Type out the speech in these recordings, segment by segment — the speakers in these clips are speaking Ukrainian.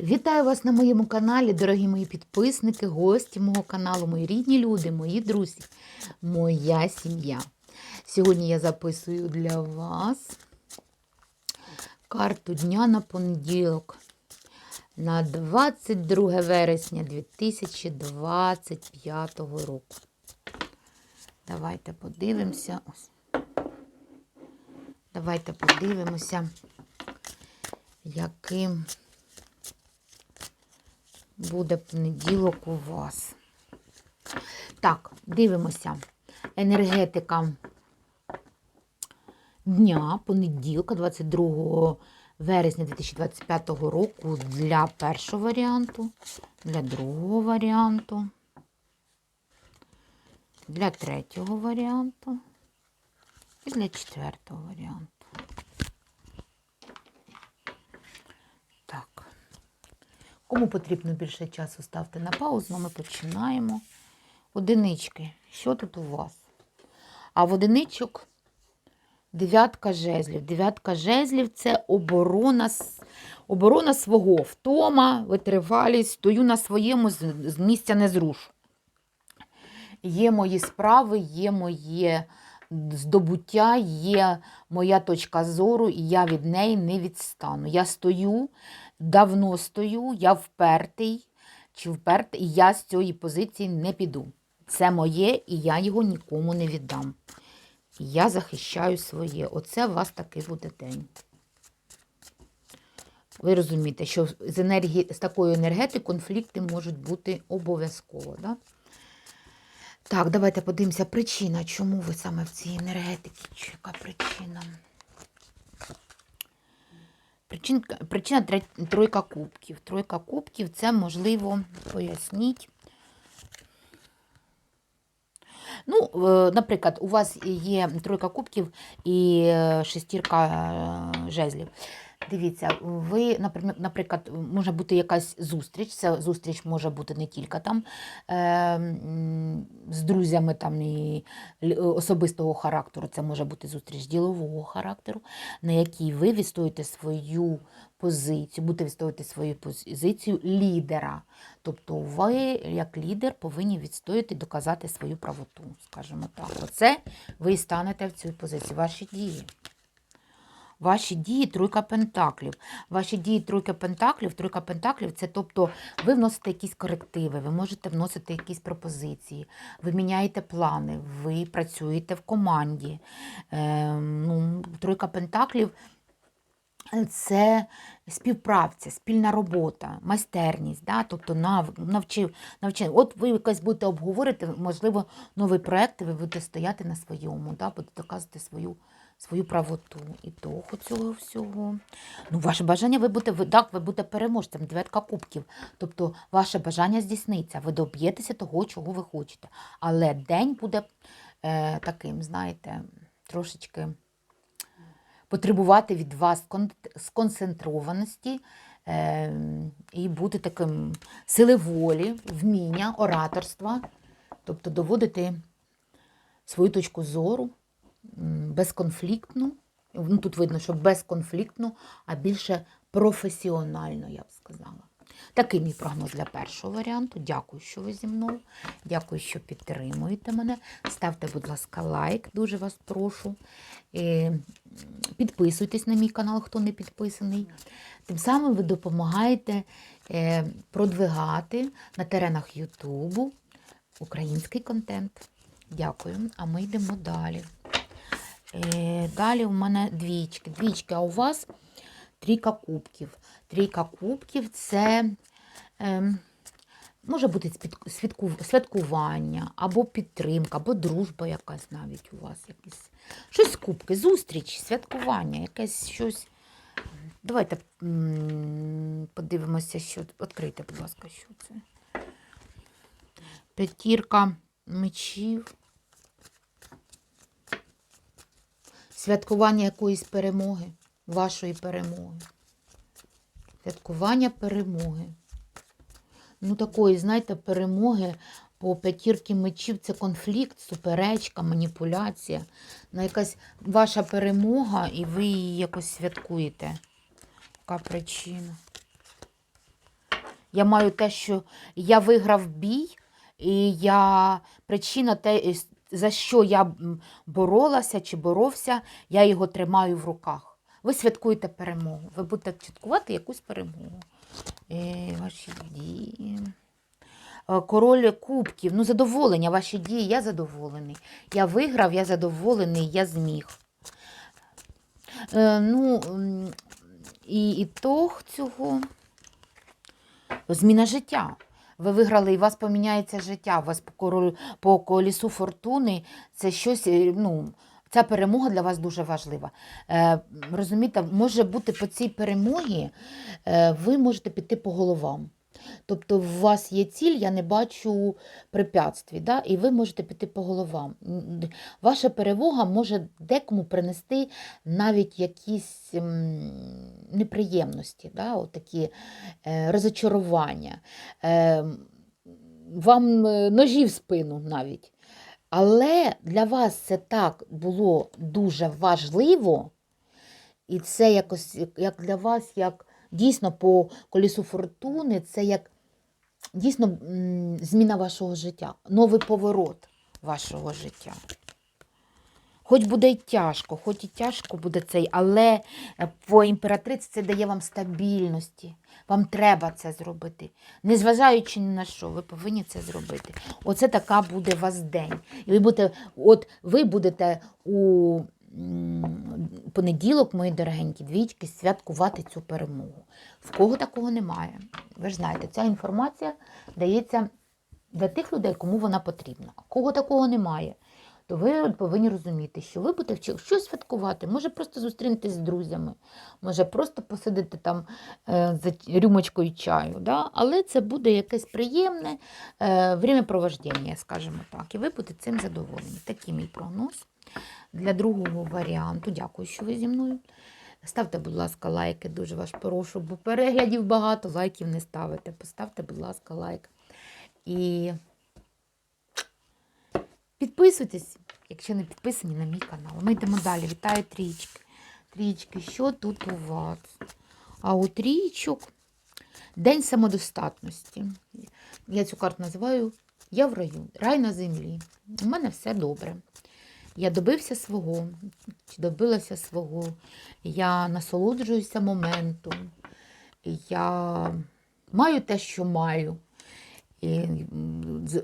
Вітаю вас на моєму каналі, дорогі мої підписники, гості мого каналу, мої рідні люди, мої друзі, моя сім'я. Сьогодні я записую для вас карту дня на понеділок на 22 вересня 2025 року. Давайте подивимося. Давайте подивимося, яким буде понеділок у вас. Так, дивимося. Енергетика дня, понеділка, 22 вересня 2025 року для першого варіанту, для другого варіанту, для третього варіанту і для четвертого варіанту. Так. Кому потрібно більше часу, ставте на паузу, ми починаємо. Одинички. Що тут у вас? А в одиничок дев'ятка жезлів. Дев'ятка жезлів це оборона, оборона свого. Втома, витривалість, стою на своєму, з місця не зрушу. Є мої справи, є моє здобуття, є моя точка зору, і я від неї не відстану. Я стою, давно стою, я впертий чи впертий, і я з цієї позиції не піду. Це моє, і я його нікому не віддам. Я захищаю своє. Оце у вас такий буде день. Ви розумієте, що з, енергії, з такою енергетикою конфлікти можуть бути обов'язково. Да? Так, давайте подивимося причина, чому ви саме в цій енергетиці. Чи Яка причина? Причинка, причина тройка кубків. Тройка кубків це можливо поясніть. Ну, е, наприклад, у вас є тройка кубків і е, шестірка е, жезлів. Дивіться, ви, наприклад, може бути якась зустріч. Ця зустріч може бути не тільки там е, з друзями там і особистого характеру, це може бути зустріч ділового характеру, на якій ви відстоїте свою позицію, будете відстоювати свою позицію лідера. Тобто ви, як лідер, повинні відстояти доказати свою правоту, скажімо так. Оце ви станете в цю позицію. Ваші дії. Ваші дії тройка пентаклів. Ваші дії тройка пентаклів, тройка пентаклів це тобто ви вносите якісь корективи, ви можете вносити якісь пропозиції, ви міняєте плани, ви працюєте в команді. Е, ну, тройка пентаклів це співпраця, спільна робота, майстерність, да? тобто нав, навчив, навчив. От ви якось будете обговорити, можливо, новий проєкт, ви будете стояти на своєму, да? будете доказувати свою, свою правоту. І того цього всього. Ну, ваше бажання, ви будете, так, ви будете переможцем, дев'ятка кубків. Тобто ваше бажання здійсниться, ви доб'єтеся того, чого ви хочете. Але день буде е, таким, знаєте, трошечки потребувати від вас сконцентрованості е, і бути таким сили волі, вміння, ораторства, тобто доводити свою точку зору безконфліктну. Ну, тут видно, що безконфліктно, а більше професіонально, я б сказала. Такий мій прогноз для першого варіанту. Дякую, що ви зі мною. Дякую, що підтримуєте мене. Ставте, будь ласка, лайк, дуже вас прошу. Підписуйтесь на мій канал, хто не підписаний. Тим самим ви допомагаєте е, продвигати на теренах Ютубу український контент. Дякую. А ми йдемо далі. Е, Далі у мене двічки. Двічки, а у вас трійка кубків. Трійка кубків це е, може бути святкування, або підтримка, або дружба якась навіть у вас. Щось кубки, зустріч, святкування, якесь щось. Давайте подивимося, що. Відкрийте, будь ласка, що це. П'ятірка мечів. Святкування якоїсь перемоги, вашої перемоги. Святкування перемоги. Ну, такої, знаєте, перемоги по п'ятірки мечів це конфлікт, суперечка, маніпуляція. На якась ваша перемога, і ви її якось святкуєте. Яка причина? Я маю те, що я виграв бій, і я причина те, за що я боролася чи боровся, я його тримаю в руках. Ви святкуєте перемогу. Ви будете святкувати якусь перемогу. Е, ваші дії. Е, Король кубків, ну задоволення, ваші дії, я задоволений. Я виграв, я задоволений, я зміг. Е, ну, і ітог цього зміна життя. Ви виграли, і у вас поміняється життя. У вас по, колісу фортуни це щось, е, ну, ця перемога для вас дуже важлива. Е, розумієте, може бути по цій перемогі, е, ви можете піти по головам. Тобто у вас є ціль, я не бачу препятствий, да? і ви можете піти по головам. Ваша перемога може декому принести навіть якісь неприємності, да? От такі е, розочарування, е, вам е, ножі в спину навіть. Але для вас це так було дуже важливо, і це якось як- як для вас, як дійсно по колісу фортуни, це як дійсно зміна вашого життя, новий поворот вашого життя. Хоч буде й тяжко, хоч і тяжко буде цей, але е, по імператриці це дає вам стабільності. Вам треба це зробити. Незважаючи ні на що, ви повинні це зробити. Оце така буде у вас день. І ви будете, от ви будете у понеділок, мої дорогенькі двічки, святкувати цю перемогу. В кого такого немає. Ви ж знаєте, ця інформація дається для тих людей, кому вона потрібна. А кого такого немає, то ви повинні розуміти, що ви будете щось святкувати. Може просто зустрінетесь з друзями, може просто посидити там е, за рюмочкою чаю. Да? Але це буде якесь приємне е, времяпровождення, скажімо так. І ви будете цим задоволені. Такий мій прогноз. Для другого варіанту, дякую, що ви зі мною. Ставте, будь ласка, лайки, дуже вас прошу, бо переглядів багато, лайків не ставите. Поставте, будь ласка, лайк. І підписуйтесь, якщо не підписані на мій канал. Ми йдемо далі. Вітаю трічки. Трічки, що тут у вас? А у трічок День самодостатності. Я цю карту називаю Я в раю, рай на землі. У мене все добре. Я добився свого, чи добилася свого. Я насолоджуюся моментом. Я маю те, що маю. І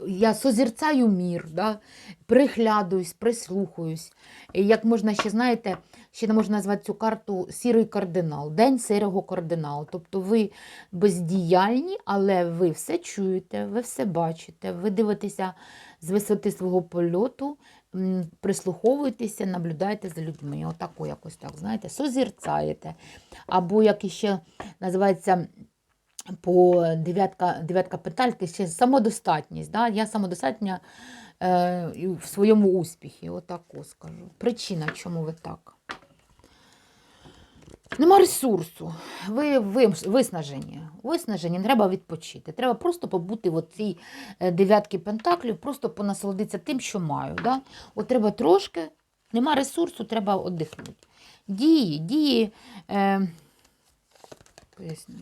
я созерцаю мір, да? приглядуюсь, прислухаюсь. І як можна ще, знаєте, ще не можна назвати цю карту сірий кардинал, день сірого кардиналу. Тобто ви бездіяльні, але ви все чуєте, ви все бачите, ви дивитеся з висоти свого польоту, прислуховуєтеся, наблюдаєте за людьми. Отако якось так, знаєте, созірцаєте. Або як іще називається по дев'ятка, дев'ятка петальки ще самодостатність. Да? Я самодостатня е, в своєму успіхі. Отако скажу. Причина, чому ви так? Нема ресурсу. Ви, ви виснажені. Виснажені, треба відпочити. Треба просто побути в цій дев'ятки пентаклів, просто понасолодитися тим, що маю. Да? От треба трошки, нема ресурсу, треба віддихнути. Дії, дії. Е, поясню.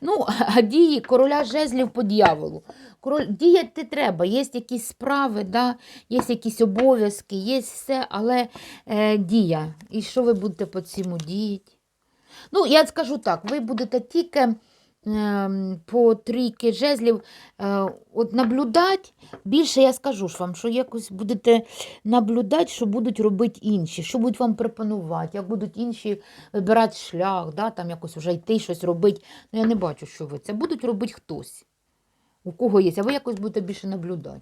Ну, а дії короля жезлів по дьяволу. Король, діяти треба, є якісь справи, да? є якісь обов'язки, є все, але е, дія. І що ви будете по цьому діяти? Ну, я скажу так, ви будете тільки по трійки жезлів е, от наблюдати. Більше я скажу ж вам, що якось будете наблюдати, що будуть робити інші, що будуть вам пропонувати, як будуть інші вибирати шлях, да, там якось вже йти щось робити. Ну, я не бачу, що ви це будуть робити хтось. У кого є, а ви якось будете більше наблюдати,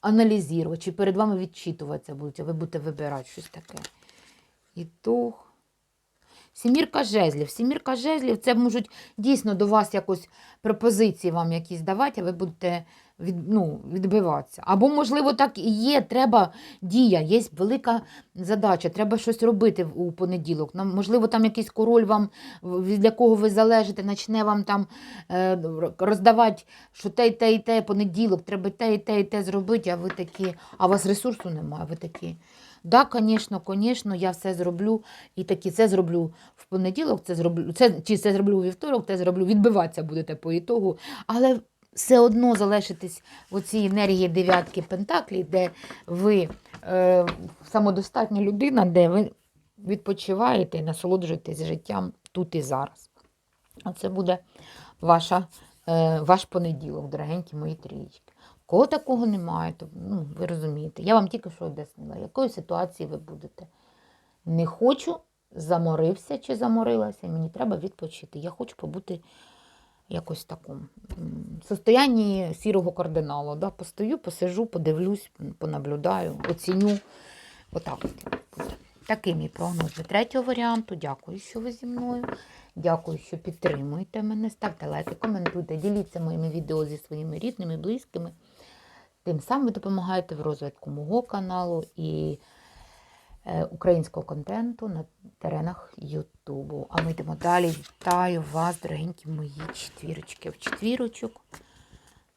аналізувати, чи перед вами відчитуватися будуть, а ви будете вибирати щось таке. Ітог. Сімірка жезлів. Сімірка жезлів це можуть дійсно до вас якось пропозиції вам якісь давати, а ви будете від, ну, відбиватися. Або, можливо, так і є, треба дія, є велика задача, треба щось робити у понеділок. Нам, можливо, там якийсь король вам, від якого ви залежите, почне вам там е, роздавати, що те, і те, і те, понеділок, треба те, і те, і те зробити, а ви такі, а у вас ресурсу немає, ви такі. Да, звісно, звісно, я все зроблю. І такі це зроблю в понеділок, це зроблю, це, чи це зроблю у вівторок, це зроблю. Відбиватися будете по ітогу. Але все одно залишитесь в цій енергії дев'ятки Пентаклі, де ви е, самодостатня людина, де ви відпочиваєте і насолоджуєтесь життям тут і зараз. А це буде ваша, е, ваш понеділок, дорогенькі мої трієчки. Кого такого немає, то ну, ви розумієте. Я вам тільки що об'яснила, якої ситуації ви будете. Не хочу, заморився чи заморилася, мені треба відпочити. Я хочу побути якось в такому состоянні сірого кардиналу. Да? Постою, посижу, подивлюсь, понаблюдаю, оціню. Отак от. Такий мій прогноз для третього варіанту. Дякую, що ви зі мною. Дякую, що підтримуєте мене. Ставте лайки, коментуйте, діліться моїми відео зі своїми рідними, близькими. Тим самим ви допомагаєте в розвитку мого каналу і е, українського контенту на теренах Ютубу. А ми йдемо далі. Вітаю вас, дорогенькі мої четвірочки. В четвірочок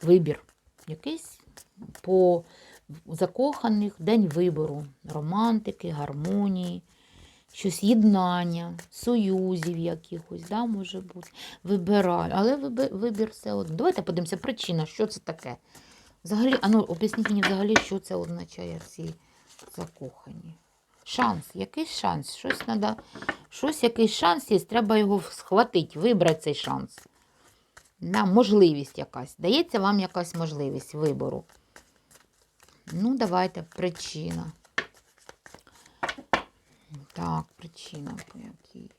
вибір. Якийсь по закоханих день вибору, романтики, гармонії, щось єднання, союзів якихось, да, може бути. Вибираю. Але вибір все одно. Давайте подивимося, причина, що це таке. Взагалі, а ну, об'ясніть мені взагалі, що це означає ці закохані. Шанс, якийсь шанс, щось треба, щось, якийсь шанс є, треба його схватити, вибрати цей шанс. Да, можливість якась. Дається вам якась можливість вибору. Ну, давайте, причина. Так, причина по якій.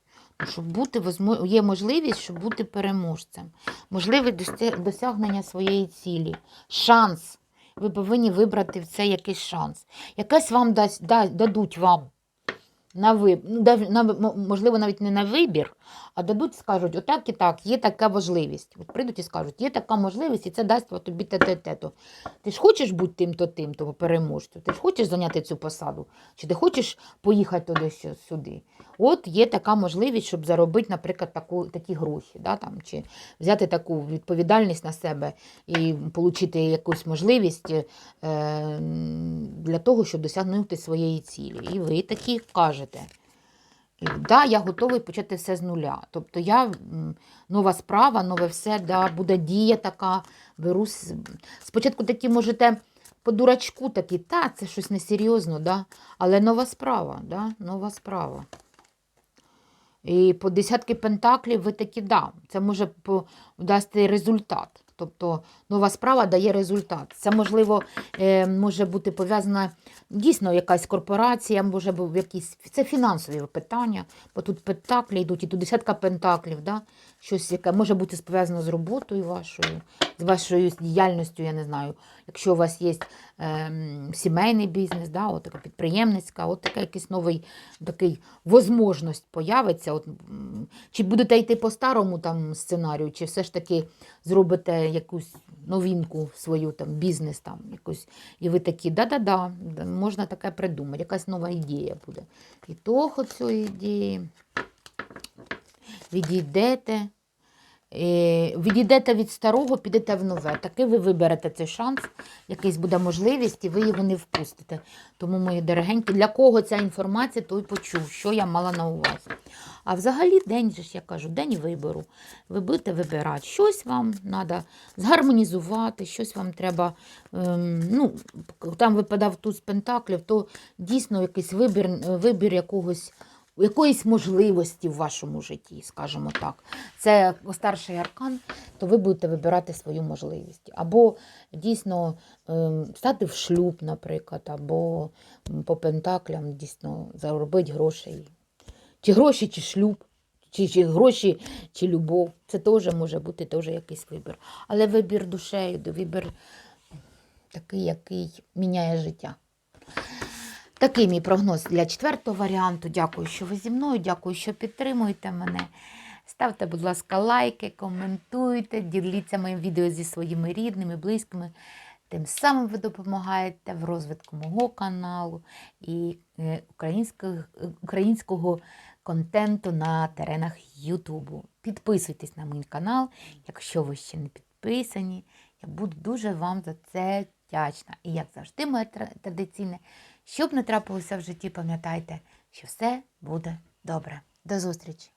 Щоб бути, є можливість, щоб бути переможцем. Можливе досягнення своєї цілі. Шанс. Ви повинні вибрати в це якийсь шанс. Якась вам дасть, да, дадуть вам на вибір, ну, можливо, навіть не на вибір, а дадуть, скажуть, отак і так, є така можливість. От прийдуть і скажуть, є така можливість, і це дасть тобі те-те-те-то. Ти ж хочеш бути тим-то тим, того переможцю? Ти ж хочеш зайняти цю посаду? Чи ти хочеш поїхати туди сюди? От є така можливість, щоб заробити, наприклад, таку, такі гроші, да, там, чи взяти таку відповідальність на себе і отримати якусь можливість е, для того, щоб досягнути своєї цілі. І ви такі кажете. І, Да, я готовий почати все з нуля. Тобто я нова справа, нове все, да, буде дія така. Беру спочатку такі можете по дурачку такі, та, це щось несерйозно, да? але нова справа, да? нова справа. І по десятки пентаклів ви такі, да, це може дасти результат. Тобто нова справа дає результат. Це, можливо, е, може бути пов'язана дійсно якась корпорація, може бути якісь. Це фінансові питання, бо тут пентаклі йдуть, і тут десятка пентаклів, да? щось, яке може бути пов'язано з роботою вашою, з вашою діяльністю, я не знаю. Якщо у вас є ем, сімейний бізнес, да, от така підприємницька, от така якийсь новий такий возможність появиться. От, чи будете йти по старому там сценарію, чи все ж таки зробите якусь новинку свою там бізнес, там якусь, і ви такі, да-да-да, да, можна таке придумати, якась нова ідея буде. І того цієї ідеї відійдете. Відійдете від старого, підете в нове. Таки ви виберете цей шанс, якийсь буде можливість, і ви його не впустите. Тому, мої дорогенькі, для кого ця інформація, той почув, що я мала на увазі. А взагалі день, ж я кажу, день вибору. Ви будете вибирати. Щось вам треба згармонізувати, щось вам треба. Ем, ну, там випадав туз пентаклів, то дійсно якийсь вибір, вибір якогось якоїсь можливості в вашому житті, скажімо так. Це старший аркан, то ви будете вибирати свою можливість. Або дійсно ем, стати в шлюб, наприклад, або по пентаклям дійсно заробити грошей. Чи гроші, чи шлюб, чи, чи гроші, чи любов. Це теж може бути теж якийсь вибір. Але вибір душею, вибір такий, який міняє життя. Такий мій прогноз для четвертого варіанту. Дякую, що ви зі мною. Дякую, що підтримуєте мене. Ставте, будь ласка, лайки, коментуйте, діліться моїм відео зі своїми рідними, близькими. Тим самим ви допомагаєте в розвитку мого каналу і е, українського, українського контенту на теренах Ютубу. Підписуйтесь на мій канал, якщо ви ще не підписані. Я буду дуже вам за це вдячна. І як завжди, моє традиційне, Що б не трапилося в житті, пам'ятайте, що все буде добре. До зустрічі!